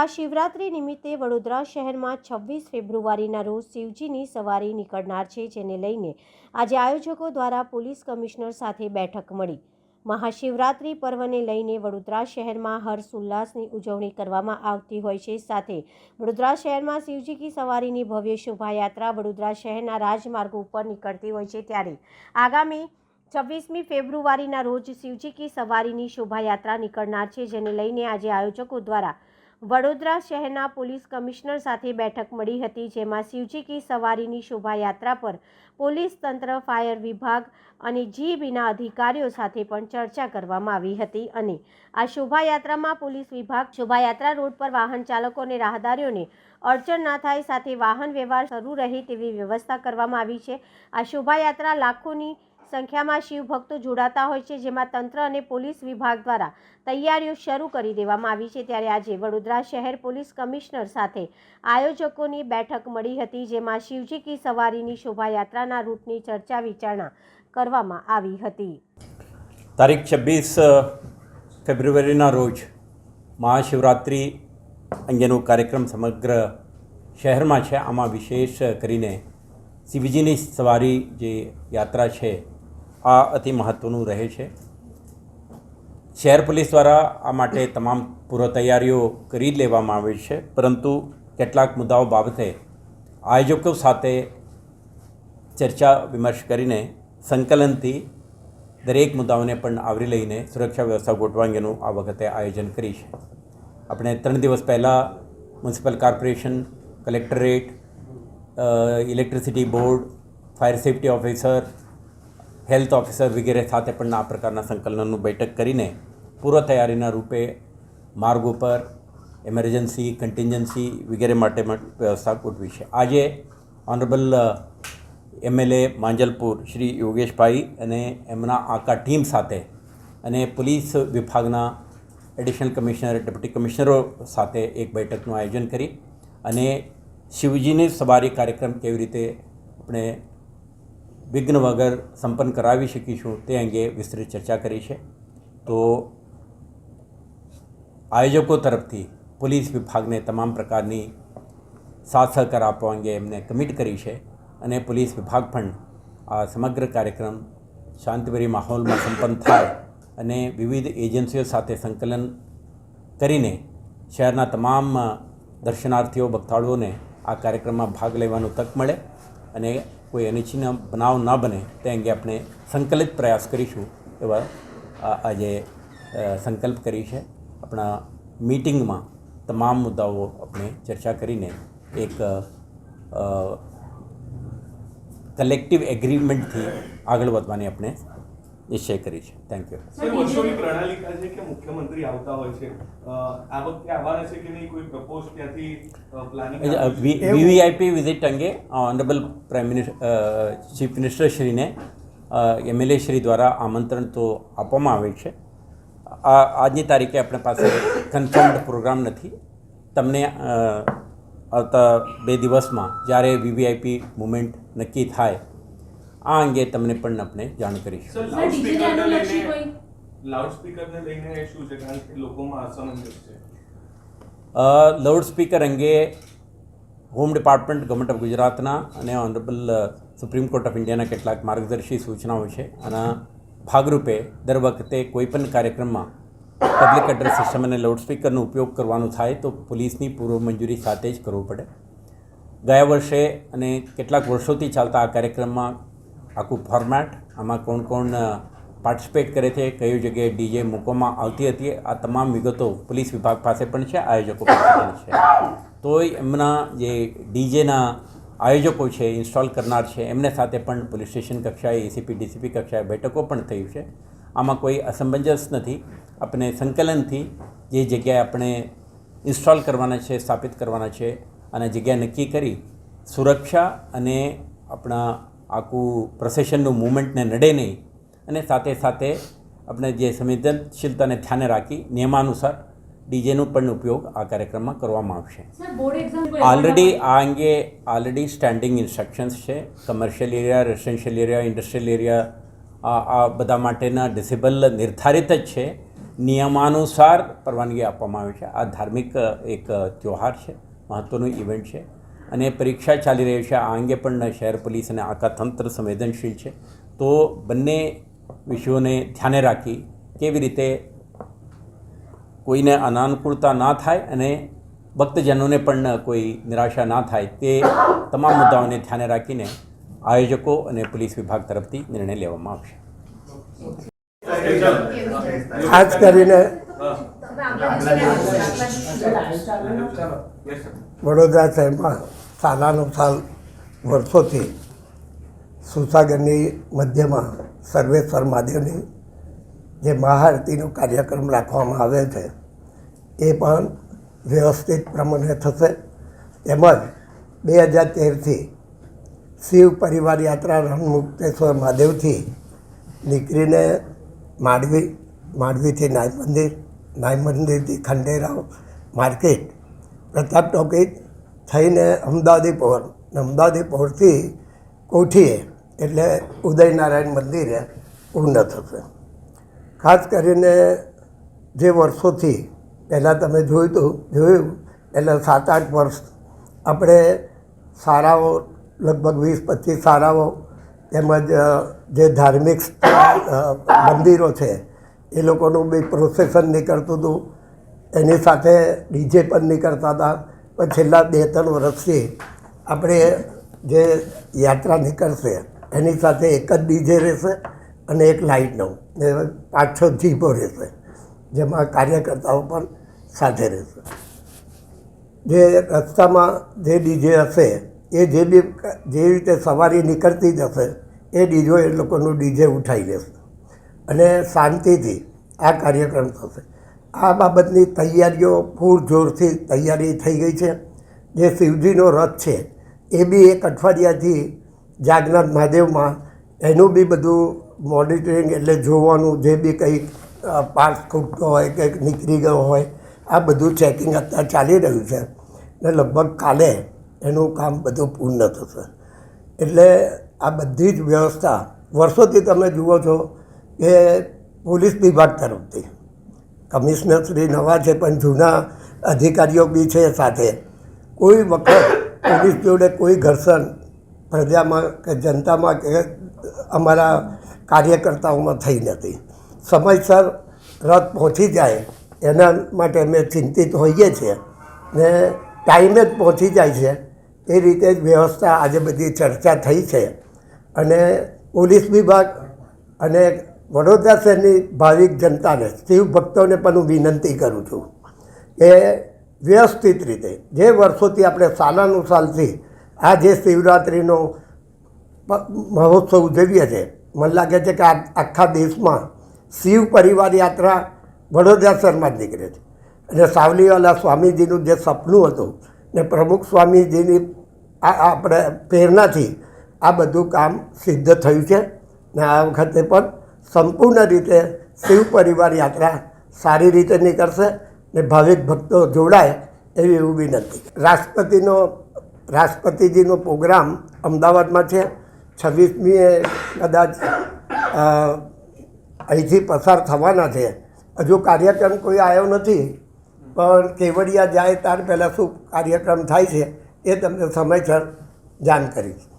મહાશિવરાત્રિ નિમિત્તે વડોદરા શહેરમાં છવ્વીસ ફેબ્રુઆરીના રોજ શિવજીની સવારી નીકળનાર છે, જેને લઈને આજે આયોજકો દ્વારા પોલીસ કમિશનર સાથે બેઠક મળી. મહાશિવરાત્રિ પર્વને લઈને વડોદરા શહેરમાં હર્ષ ઉલ્લાસની ઉજવણી કરવામાં આવતી હોય છે. સાથે વડોદરા શહેરમાં શિવજી કી સવારીની ભવ્ય શોભાયાત્રા વડોદરા શહેરના રાજમાર્ગો ઉપર નીકળતી હોય છે. ત્યારે આગામી છવ્વીસમી ફેબ્રુઆરીના રોજ શિવજી કી સવારીની શોભાયાત્રા નીકળનાર છે, જેને લઈને આજે આયોજકો દ્વારા વડોદરા શહેરના પોલીસ કમિશનર સાથે બેઠક મળી હતી, જેમાં શિવજી કી સવારીની શોભાયાત્રા પર પોલીસ તંત્ર, ફાયર વિભાગ અને જીબીના અધિકારીઓ સાથે પણ ચર્ચા કરવામાં આવી હતી અને આ શોભાયાત્રામાં પોલીસ વિભાગ શોભાયાત્રા રોડ પર વાહન ચાલકો અને રાહદારીઓને અડચણ ના થાય સાથે વાહન વ્યવહાર શરૂ રહે તેવી વ્યવસ્થા કરવામાં આવી છે. આ શોભાયાત્રા લાખોની સંખ્યામાં શિવ ભક્તો જોડાતા હોય છે, જેમાં તંત્ર અને પોલીસ વિભાગ દ્વારા તૈયારીઓ શરૂ કરી દેવામાં આવી છે. ત્યારે આજે વડોદરા શહેર પોલીસ કમિશનર સાથે આયોજકોની બેઠક મળી હતી, જેમાં શિવજી કી સવારીની શોભાયાત્રાના રૂટની ચર્ચા વિચારણા કરવામાં આવી હતી. તારીખ છવ્વીસ ફેબ્રુઆરીના રોજ મહાશિવરાત્રિ અંગેનો કાર્યક્રમ સમગ્ર શહેરમાં છે. આમાં વિશેષ કરીને શિવજીની સવારી જે યાત્રા છે આ અતિ મહત્ત્વનું રહે છે. શહેર પોલીસ દ્વારા આ માટે તમામ પૂર્વ તૈયારીઓ કરી લેવામાં આવે છે, પરંતુ કેટલાક મુદ્દાઓ બાબતે આયોજકો સાથે ચર્ચા, વિમર્શ કરીને સંકલનથી દરેક મુદ્દાઓને પણ આવરી લઈને સુરક્ષા વ્યવસ્થા ગોઠવા અંગેનું આ વખતે આયોજન કરી છે. આપણે ત્રણ દિવસ પહેલાં municipal corporation, collectorate electricity board, fire safety officer health officer વગેરે સાથે પણ આ પ્રકારના સંકલનનું બેઠક કરીને પૂર્વ તૈયારીના રૂપે માર્ગ ઉપર એમરજન્સી કન્ટિન્જન્સી વગેરે માટે વ્યવસ્થા ગોઠવી છે. આજે ઓનરેબલ એમએલએ માંજલપુર શ્રી યોગેશભાઈ અને એમના આખા ટીમ સાથે અને પોલીસ વિભાગના એડિશનલ કમિશનર ડેપ્યુટી કમિશનરો સાથે એક બેઠકનું આયોજન કરી અને શિવજીની સવારી કાર્યક્રમ કેવી રીતે આપણે વિઘ્ન વગર સંપન્ન કરાવી શકીશું તે અંગે વિસ્તૃત ચર્ચા કરી છે. તો આયોજકો તરફથી પોલીસ વિભાગને તમામ પ્રકારની સાથ સહકાર આપવા અંગે એમને કમિટ કરી છે અને પોલીસ વિભાગ પણ આ સમગ્ર કાર્યક્રમ શાંતિભરી માહોલમાં સંપન્ન થાય અને વિવિધ એજન્સીઓ સાથે સંકલન કરીને શહેરના તમામ દર્શનાર્થીઓ, ભક્તાળુઓને આ કાર્યક્રમમાં ભાગ લેવાનો તક મળે અને કોઈ અનિચ્છનીય બનાવ ન બને, તે અંગે આપણે સંકલિત પ્રયાસ કરીશું એવા આજે સંકલ્પ કરી છે. આપણા મીટિંગમાં તમામ મુદ્દાઓ આપણે ચર્ચા કરીને એક કલેક્ટિવ એગ્રીમેન્ટથી આગળ વધવાની આપણે નિશ્ચય કરી છે. થેન્ક યુ સર વર્ષોની પ્રણાલિકા છે કે મુખ્યમંત્રી આવતા હોય છે. આ વખતે આવવાના છે કે નહીં? કોઈ પ્રપોઝ ત્યાંથી પ્લાનિંગ વીવીઆઈપી વિઝિટ અંગે honourable prime minister chief minister શ્રીને એમએલએ શ્રી દ્વારા આમંત્રણ તો આપવામાં આવે છે. આ આજની તારીખે આપણી પાસે કન્ફર્મડ પ્રોગ્રામ નથી. તમને આવતા બે દિવસમાં જ્યારે વીવીઆઈપી મુમેન્ટ નક્કી થાય આ અંગે તમને પણ આપણે જાણ કરીશું સર સર, લાઉડસ્પીકરને લઈને શું છે કારણ કે લોકોમાં અસમંજસ છે. લાઉડ અંગે હોમ ડિપાર્ટમેન્ટ ગવર્મેન્ટ ઓફ ગુજરાતના અને ઓનરેબલ સુપ્રીમ કોર્ટ ઓફ ઇન્ડિયાના કેટલાક માર્ગદર્શી સૂચનાઓ છે. અને ભાગરૂપે દર વખતે કોઈપણ કાર્યક્રમમાં પબ્લિક એડ્રેસ સિસ્ટમ અને લાઉડ સ્પીકરનો ઉપયોગ કરવાનો થાય તો પોલીસની પૂર્વ મંજૂરી સાથે જ કરવું પડે. ગયા વર્ષે અને કેટલાક વર્ષોથી ચાલતા આ કાર્યક્રમમાં આખું ફોર્મેટ આમાં કોણ કોણ પાર્ટિસિપેટ કરે છે કઈ જગ્યાએ ડીજે મૂકવામાં આવતી હતી, આ તમામ વિગતો પોલીસ વિભાગ પાસે પણ છે, આયોજકો પાસે પણ છે. તોય એમના જે ડીજેના આયોજકો છે ઇન્સ્ટોલ કરનાર છે, એમને સાથે પણ પોલીસ સ્ટેશન કક્ષાએ એસીપી ડીસીપી કક્ષાએ બેઠકો પણ થઈ છે. આમાં કોઈ અસમંજસ નથી. આપણે સંકલનથી જે જગ્યાએ આપણે ઇન્સ્ટોલ કરવાના છે, સ્થાપિત કરવાના છે, અને જગ્યા નક્કી કરી, સુરક્ષા અને આપણા આખું પ્રોસેશનનું મુમેન્ટને નડે નહીં. અને સાથે સાથે આપણે જે સંવેદનશીલતાને ધ્યાને રાખી નિયમાનુસાર ડીજેનો પણ ઉપયોગ આ કાર્યક્રમમાં કરવામાં આવશે. ઓલરેડી આ અંગે ઓલરેડી સ્ટેન્ડિંગ ઇન્સ્ટ્રક્શન્સ છે. Commercial area residential area industrial area આ આ બધા માટેના ડિસેબલ નિર્ધારિત જ છે. નિયમાનુસાર પરવાનગી આપવામાં આવે છે. આ ધાર્મિક એક ત્યોહાર છે. મહત્ત્વનું ઇવેન્ટ છે. અને પરીક્ષા ચાલી રહી છે. આ અંગે પણ શહેર પોલીસ અને આખા તંત્ર સંવેદનશીલ છે. તો બંને વિષયોને ધ્યાને રાખી કેવી રીતે કોઈને અનાનુકૂળતા ના થાય અને ભક્તજનોને પણ કોઈ નિરાશા ના થાય તે તમામ મુદ્દાઓને ધ્યાને રાખીને આયોજકો અને પોલીસ વિભાગ તરફથી નિર્ણય લેવામાં આવશે. ખાસ કરીને વડોદરા શહેરમાં સાલાનો સાલ વર્ષોથી સુસાગરની મધ્યમાં સર્વેશ્વર મહાદેવની જે મહાઆરતીનો કાર્યક્રમ રાખવામાં આવે છે, એ પણ વ્યવસ્થિત પ્રમાણે થશે. તેમજ બે હજાર તેરથી શિવ પરિવાર યાત્રા રણમુક્તેશ્વર મહાદેવથી નીકળીને માંડવી, માંડવીથી નાય મંદિર નાય મંદિરથી ખંડેરાવ માર્કેટ, પ્રતાપ ટોકીજ થઈને અમદાવાદી પહોર અમદાવાદી પહોરથી કોઠીએ એટલે ઉદયનારાયણ મંદિરે પૂર્ણ થશે. ખાસ કરીને જે વર્ષોથી, પહેલાં તમે જોયું હતું, જોયું એટલે સાત આઠ વર્ષ આપણે શાળાઓ, લગભગ વીસ પચીસ શાળાઓ તેમજ જે ધાર્મિક મંદિરો છે, એ લોકોનું બી પ્રોસેસન નીકળતું હતું. એની સાથે ડીજે પણ નીકળતા હતા. પણ છેલ્લા બે ત્રણ વર્ષથી આપણે જે યાત્રા નીકળશે, એની સાથે એક જ ડીજે રહેશે અને એક લાઇટનો ને પાંચ છ જીપો રહેશે, જેમાં કાર્યકર્તાઓ પણ સાથે રહેશે. જે રસ્તામાં જે ડીજે હશે, એ જે બી જે રીતે સવારી નીકળતી જશે એ ડીજો એ લોકોનું ડીજે ઉઠાવી લેશે. અને શાંતિથી આ કાર્યક્રમ થશે. આ બાબતની તૈયારીઓ પૂરજોરથી તૈયારી થઈ ગઈ છે. જે શિવજીનો રથ છે, એ બી એક અઠવાડિયાથી જાગનાથ મહાદેવમાં. એનું બી બધું મોનિટરિંગ એટલે જોવાનું, જે બી કંઈક પાર્ટ ખૂટતો હોય કે નીકળી ગયો હોય, આ બધું ચેકિંગ અત્યારે ચાલી રહ્યું છે. ને લગભગ કાલે એનું કામ બધું પૂર્ણ થશે. એટલે આ બધી જ વ્યવસ્થા, વર્ષોથી તમે જુઓ છો કે પોલીસ વિભાગ તરફથી કમિશનર શ્રી નવા છે, પણ જૂના અધિકારીઓ બી છે સાથે. કોઈ વખત પોલીસ જોડે કોઈ ઘર્ષણ પ્રજામાં કે જનતામાં કે અમારા કાર્યકર્તાઓમાં થઈ નથી. સમયસર રથ પહોંચી જાય એના માટે અમે ચિંતિત હોઈએ છીએ ને ટાઈમે જ પહોંચી જાય છે એ રીતે જ વ્યવસ્થા આજે બધી ચર્ચા થઈ છે. અને પોલીસ વિભાગ અને વડોદરા શહેરની ભાવિક જનતાને, શિવ ભક્તોને પણ હું વિનંતી કરું છું કે વ્યવસ્થિત રીતે, જે વર્ષોથી આપણે સાલાનું સાલથી આ જે શિવરાત્રિનો મહોત્સવ ઉજવીએ છીએ, મને લાગે છે કે આખા દેશમાં શિવ પરિવાર યાત્રા વડોદરા શહેરમાં જ નીકળે છે. અને સાવલીવાલા સ્વામીજીનું જે સપનું હતું ને પ્રમુખ સ્વામીજીની આ આપણે પ્રેરણાથી આ બધું કામ સિદ્ધ થયું છે. ને આ વખતે પણ સંપૂર્ણ રીતે શિવ પરિવાર યાત્રા સારી રીતે નીકળશે ને ભાવિક ભક્તો જોડાય એવી એવું વિનંતી. રાષ્ટ્રપતિનો, રાષ્ટ્રપતિજીનો પ્રોગ્રામ અમદાવાદમાં છે. છવ્વીસમીએ કદાચ અહીંથી પસાર થવાના છે. હજુ કાર્યક્રમ કોઈ આવ્યો નથી, પણ કેવડિયા જાય ત્યાર પહેલાં શું કાર્યક્રમ થાય છે એ તમને સમયસર જાણ કરીશ.